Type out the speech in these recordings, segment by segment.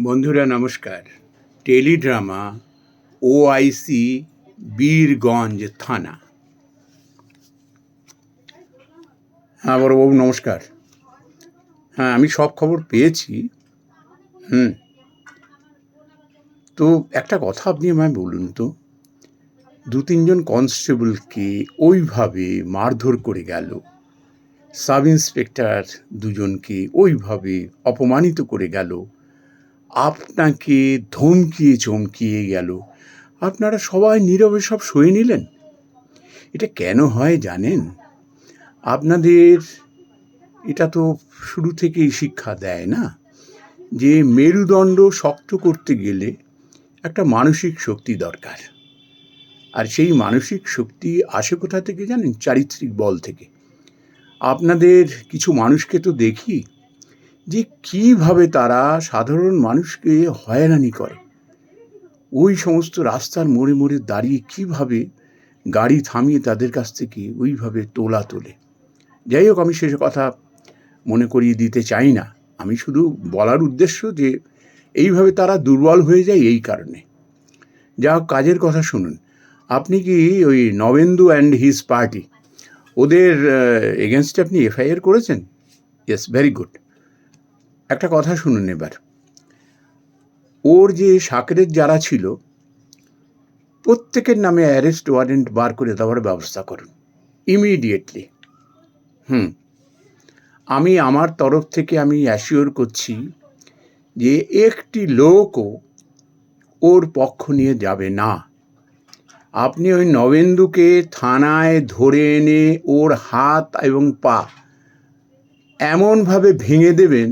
বন্ধুরা, নমস্কার। টেলিড্রামা, ওআইসি, বীরগঞ্জ থানা। হ্যাঁ বড়বাবু, নমস্কার। হ্যাঁ আমি সব খবর পেয়েছি। হুম। তো একটা কথা আপনি আমায় বলুন তো। দু তিনজন কনস্টেবলকে ওইভাবে মারধর করে গেল। সাব ইন্সপেক্টর দুজনকে ওইভাবে অপমানিত করে গেল। আপনাকে ধমকিয়ে চমকিয়ে গেল। আপনারা সবাই নীরবে সব সয়ে নিলেন। এটা কেন হয় জানেন? আপনাদের এটা তো শুরু থেকেই শিক্ষা দেয় না? যে মেরুদণ্ড শক্ত করতে গেলে একটা মানসিক শক্তি দরকার। আর সেই মানসিক শক্তি আসে কোথা থেকে জানেন? চারিত্রিক বল থেকে। আপনাদের কিছু মানুষকে তো দেখি যে কীভাবে তারা সাধারণ মানুষকে হয়রানি করে। ওই সমস্ত রাস্তার মোড়ে মোড়ে দাঁড়িয়ে কীভাবে গাড়ি থামিয়ে তাদের কাছ থেকে ওইভাবে তোলা তোলে। যাই হোক, আমি সেসব কথা মনে করিয়ে দিতে চাই না। আমি শুধু বলার উদ্দেশ্য যে, এইভাবে তারা দুর্বল হয়ে যায় এই কারণে। যা কাজের কথা শুনুন। আপনি কি ওই নবেন্দু অ্যান্ড হিজ পার্টি? ওদের এগেনস্টে আপনি এফআইআর করেছেন? Yes, very good. একটা কথা শুনুন এবার। ওর যে সাকরের যারা ছিল, প্রত্যেকের নামে অ্যারেস্ট ওয়ারেন্ট বার করে দেওয়ার ব্যবস্থা করুন ইমিডিয়েটলি হুম, আমি আমার তরফ থেকে আমি অ্যাসিওর করছি যে একটি লোকও ওর পক্ষ নিয়ে যাবে না। আপনি ওই নবেন্দুকে থানায় ধরে এনে ওর হাত এবং পা এমনভাবে ভেঙে দেবেন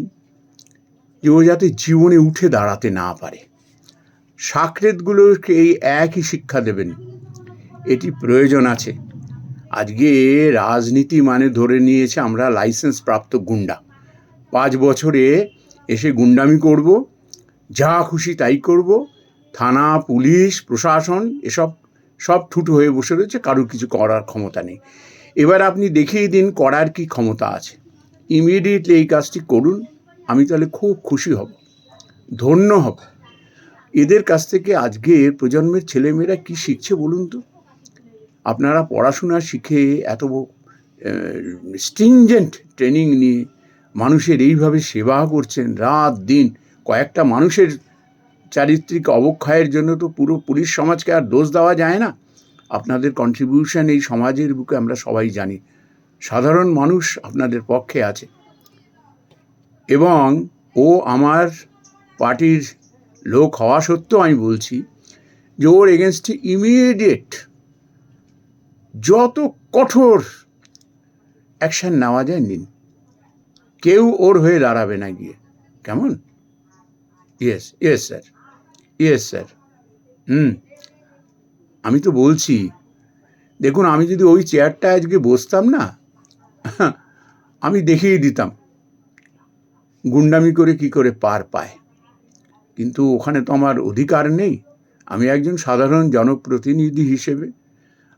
যে ও যাতে জীবনে উঠে দাঁড়াতে না পারে। সাকরেতগুলোকে এই একই শিক্ষা দেবেন। এটি প্রয়োজন আছে। আজকে রাজনীতি মানে ধরে নিয়েছে আমরা লাইসেন্স প্রাপ্ত গুন্ডা। পাঁচ বছরে এসে গুন্ডামি করব, যা খুশি তাই করব, থানা, পুলিশ, প্রশাসন, এসব, সব ঠুটো হয়ে বসে রয়েছে, কারোর কিছু করার ক্ষমতা নেই। এবার আপনি দেখিয়ে দিন করার কি ক্ষমতা আছে। ইমিডিয়েটলি এই কাজটি করুন। আমি তাহলে খুব খুশি হব, ধন্য হব। এদের কাছ থেকে আজকে প্রজন্মের ছেলেমেয়েরা কি শিখছে বলুন তো? আপনারা পড়াশোনা শিখে এত স্ট্রিংজেন্ট ট্রেনিং নিয়ে মানুষের এইভাবে সেবা করছেন রাত দিন, কয়েকটা মানুষের চারিত্রিক অবক্ষয়ের জন্য তো পুরো পুলিশ সমাজকে আর দোষ দেওয়া যায় না। আপনাদের কন্ট্রিবিউশন এই সমাজের বুকে আমরা সবাই জানি। সাধারণ মানুষ আপনাদের পক্ষে আছে। এবং ও আমার পার্টির লোক হওয়া সত্ত্বেও আমি বলছি যে ওর এগেনস্টে ইমিডিয়েট যত কঠোর অ্যাকশান নেওয়া যায় নিন কেউ ওর হয়ে দাঁড়াবে না গিয়ে। কেমন? Yes yes sir yes sir hmm. আমি তো বলছি, দেখুন, আমি যদি ওই চেয়ারটা আজকে বসতাম না, আমি দেখিয়ে দিতাম। গুন্ডামি করে কি করে পার পায়? কিন্তু ওখানে তো আমার অধিকার নেই। আমি একজন সাধারণ জনপ্রতিনিধি হিসেবে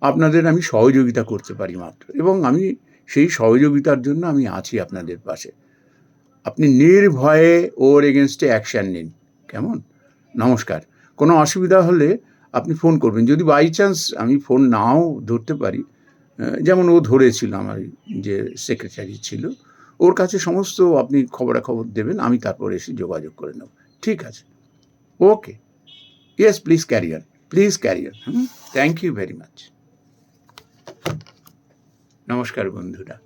আপনাদের আমি সহযোগিতা করতে পারি মাত্র এবং আমি সেই সহযোগিতার জন্য আমি আছি আপনাদের পাশে। আপনি নির্ভয়ে ওর এগেনস্টে অ্যাকশান নিন। কেমন? নমস্কার। কোনো অসুবিধা হলে আপনি ফোন করবেন। যদি বাই চান্স আমি ফোন নাও ধরতে পারি যেমন ও ধরেছিল আমার যে সেক্রেটারি ছিল ওর কাছে সমস্ত আপনি খবরাখবর দেবেন, আমি তারপর এসে যোগাযোগ করে নেব। ঠিক আছে? Okay. Yes please career please career hmm? Thank you very much নমস্কার বন্ধুরা।